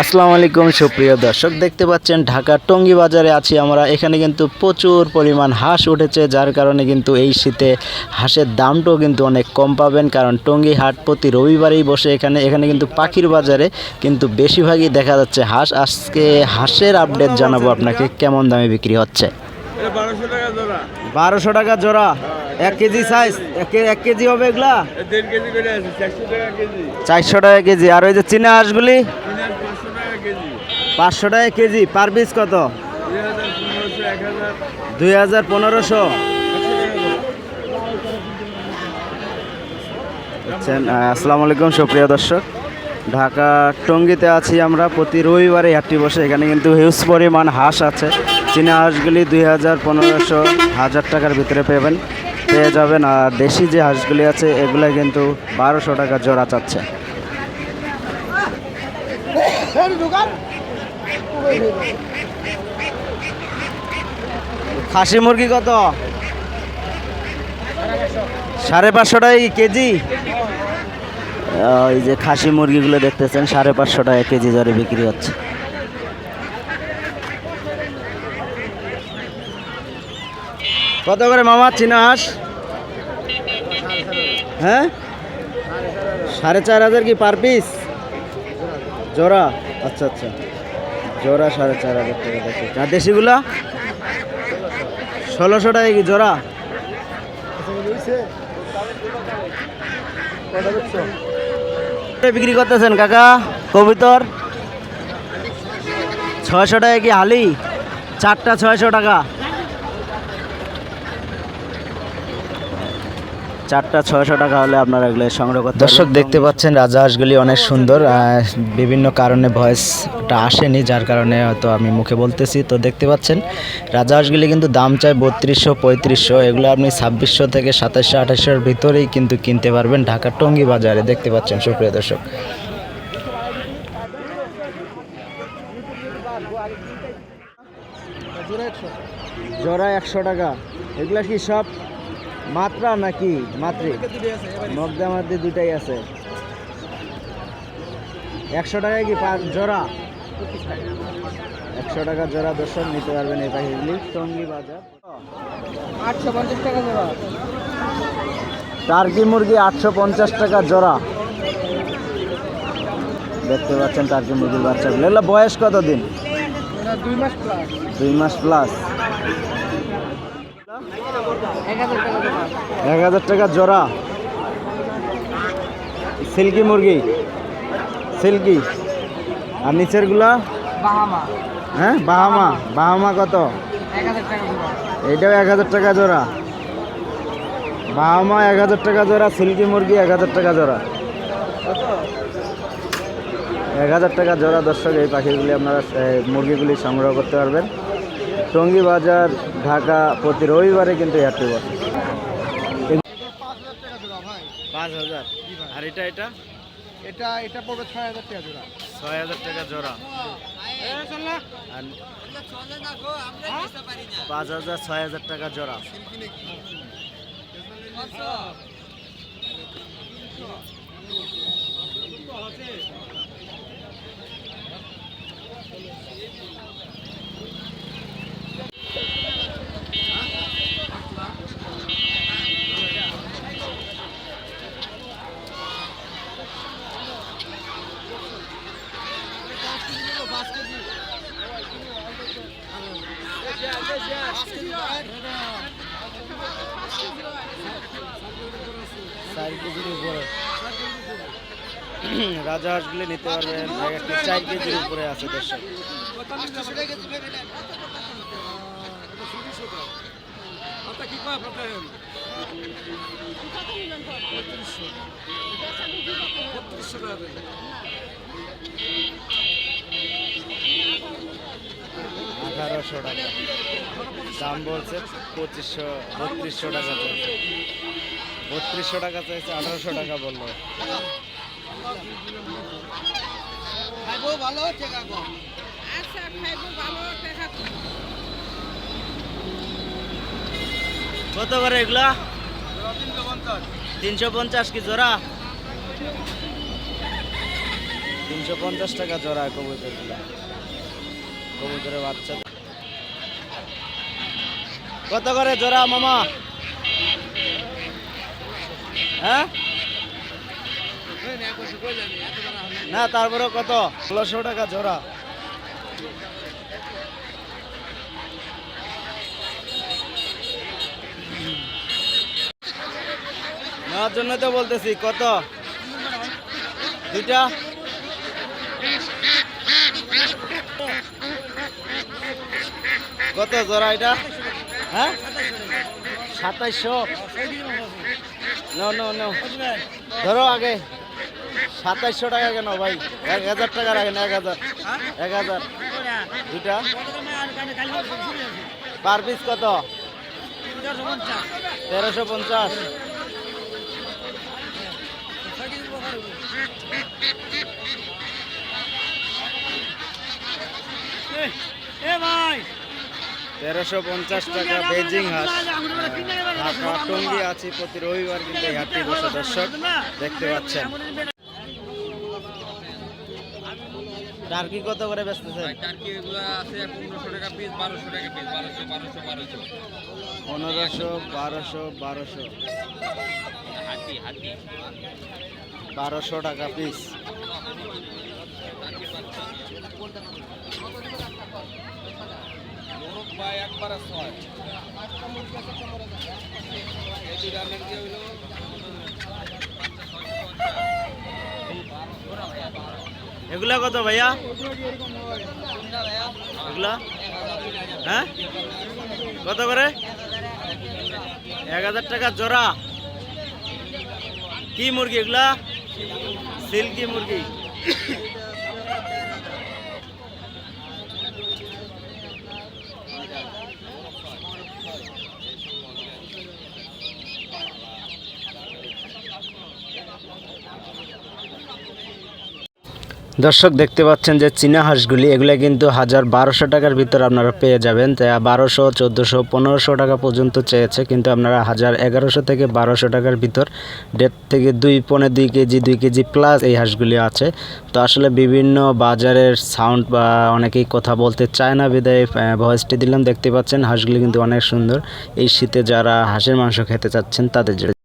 আসসালামু আলাইকুম সুপ্রিয় দর্শক দেখতে পাচ্ছেন ঢাকা টঙ্গী বাজারে আছি আমরা। এখানে কিন্তু প্রচুর পরিমাণ হাঁস উঠেছে যার কারণে কিন্তু এই শীতে হাঁসের দামটাও কিন্তু অনেক কম পাবেন। কারণ টঙ্গী হাট প্রতি রবিবারেই বসে এখানে এখানে কিন্তু পাখির বাজারে কিন্তু বেশিরভাগই দেখা যাচ্ছে হাঁস। আজকে হাঁসের আপডেট জানাব আপনাকে কেমন দামে বিক্রি হচ্ছে? বারোশো টাকা জোড়া। এক কেজি সাইজ এক কেজি হবে এগুলা? এ দেড় কেজি করে আছে চারশো টাকা কেজি। চারশো টাকা কেজি। আর ওই যে চীনা হাঁসগুলি পাঁচশো টাকা কেজি, পার পিস কত? দুই হাজার পনেরোশো। আচ্ছা আসসালামু আলাইকুম, সুপ্রিয় দর্শক। ঢাকা টঙ্গিতে আছি আমরা। প্রতি রবিবারে হাটটি বসে। এখানে কিন্তু হিউজ পরিমাণ হাঁস আছে। চীনা হাঁসগুলি দুই হাজার পনেরোশো, হাজার টাকার ভিতরে পেবেন। পেয়ে যাবেন। আর দেশি যে হাঁসগুলি আছে, এগুলো কিন্তু বারোশো টাকা জোড়া চাচ্ছে। খাসি মুরগি কত? সাড়ে পাঁচশো টাকা কেজি? এই যে খাসি মুরগিগুলো দেখতেছেন, সাড়ে পাঁচশো টাকা কেজি দরে বিক্রি হচ্ছে। কত করে মামা? চীনা হ্যাঁ? সাড়ে চার হাজার কি পার পিস? জোড়া? আচ্ছা আচ্ছা। জোড়া সাড়ে চার হাজার টাকা দেখে। আর দেশিগুলো, ষোলোশো টাকা কি জোড়া? বিক্রি করতেছেন কাকা? কবিতর? ছয়শো টাকা কি হালি? চারটা ছয়শো টাকা। চারটা ছয়শো টাকা হলে আপনারা এগুলো সংগ্রহ করতে দর্শক দেখতে পাচ্ছেন রাজহাঁসগুলি অনেক সুন্দর বিভিন্ন কারণে ভয়েসটা আসেনি যার কারণে হয়তো আমি মুখে বলতেছি। তো দেখতে পাচ্ছেন রাজহাঁসগুলি কিন্তু দাম চায় বত্রিশশো পঁয়ত্রিশশো এগুলো আপনি ছাব্বিশশো থেকে সাতাশশো আঠাশশোর ভিতরেই কিন্তু কিনতে পারবেন ঢাকা টঙ্গী বাজারে। দেখতে পাচ্ছেন সুপ্রিয় দর্শক। জোড়া একশো টাকা। এগুলা কি সব মাত্রা নাকি? মাত্রে। মগদা মাত্রে দুটাই আছে। একশো টাকায় কি পাঁচ জোড়া? একশো টাকা জোড়া দর্শক নিতে পারবেন এই পাখিগুলি টঙ্গি বাজার। আটশো পঞ্চাশ টাকা জোড়া। টার্কি মুরগি আটশো পঞ্চাশ টাকা জোড়া। দেখতে পাচ্ছেন টার্কি মুরগির বাচ্চাগুলো। এগুলো বয়স কত দিন দুই মাস প্লাস দুই মাস প্লাস এক হাজার টাকা জোড়া। সিল্কি মুরগি। সিল্কি। আর নিচেরগুলা? হ্যাঁ বাহামা। বাহামা কত? এইটাও এক হাজার টাকা জোড়া। বাহামা এক হাজার টাকা জোড়া সিল্কি মুরগি এক হাজার টাকা জোড়া। এক হাজার টাকা জোড়া দর্শক এই পাখিগুলি আপনারা মুরগিগুলি সংগ্রহ করতে পারবেন। টঙ্গী বাজার ঢাকা প্রতি রবিবারে কিন্তু হাটটি বসে। পাঁচ হাজার। আর এটা এটা? এটা এটা পড়বে ছয় হাজার টাকা জোড়া। ছয় হাজার টাকা জোড়া। পাঁচ হাজার ছয় হাজার টাকা জোড়া। রাজা হাঁসগুলি নিতে পারবেন চার কেজির উপরে আছে দর্শক। আঠারোশো টাকা দাম বলছে পঁচিশশো বত্রিশশো টাকা চলছে বত্রিশশো টাকা চাইছে আঠারোশো টাকা বলল। ভালো আচ্ছা ভালো কত করে এগুলা? তিনশো পঞ্চাশ কি জোড়া? তিনশো পঞ্চাশ টাকা জোড়া কবুতরগুলো। কবুতরের বাচ্চা। কত করে জোড়া মামা? হ্যাঁ? না তারপরে কত? ষোলোশো টাকা জোড়া। নেওয়ার জন্য তো বলতেছি, কত? দুইটা? কত জোড়া এটা? হ্যাঁ? সাতাইশশো। নো নো নো ধরো আগে। সাতাইশশো টাকা কেন ভাই? এক হাজার টাকা রাখেন এক হাজার। এক হাজার। দুইটা। পার পিস কত? তেরোশো পঞ্চাশ। তেরোশো পঞ্চাশ টাকা বেজিং হাঁস। ঢাকা টঙ্গি আছে প্রতি রবিবার কিন্তু এই হাটটি বসে দর্শক দেখতে পাচ্ছেন। টার্কি কত করে বেচতেছেন? টার্কি এগুলো আছে পনেরোশো টাকা পিস বারোশো টাকা পিস বারোশো বারোশো বারোশো। পনেরোশো বারোশো বারোশো। হাতি হাতি। বারোশো টাকা পিস মোরগ ভাই একবার ছয় এই দুইটা আপনার কি হইল এগুলা কত ভাইয়া এগুলা হ্যাঁ কত করে এক হাজার টাকা জোড়া কি মুরগি এগুলা সিল্কি মুরগি দর্শক দেখতে পাচ্ছেন যে চীনা হাঁসগুলি, এগুলো কিন্তু হাজার বারোশো টাকার ভিতর আপনারা পেয়ে যাবেন। তাই বারোশো, চোদ্দোশো, পনেরোশো টাকা পর্যন্ত চেয়েছে, কিন্তু আপনারা হাজার এগারোশো থেকে বারোশো টাকার ভিতর দেড় থেকে দুই, পনে দুই কেজি দুই কেজি প্লাস এই হাঁসগুলি আছে। তো আসলে বিভিন্ন বাজারের সাউন্ড বা অনেকেই কথা বলতে চায় না, বিদায় ভয়েসটি দিলাম। দেখতে পাচ্ছেন হাঁসগুলি কিন্তু অনেক সুন্দর। এই শীতে যারা হাঁসের মাংস খেতে চাচ্ছেন, তাদের জন্য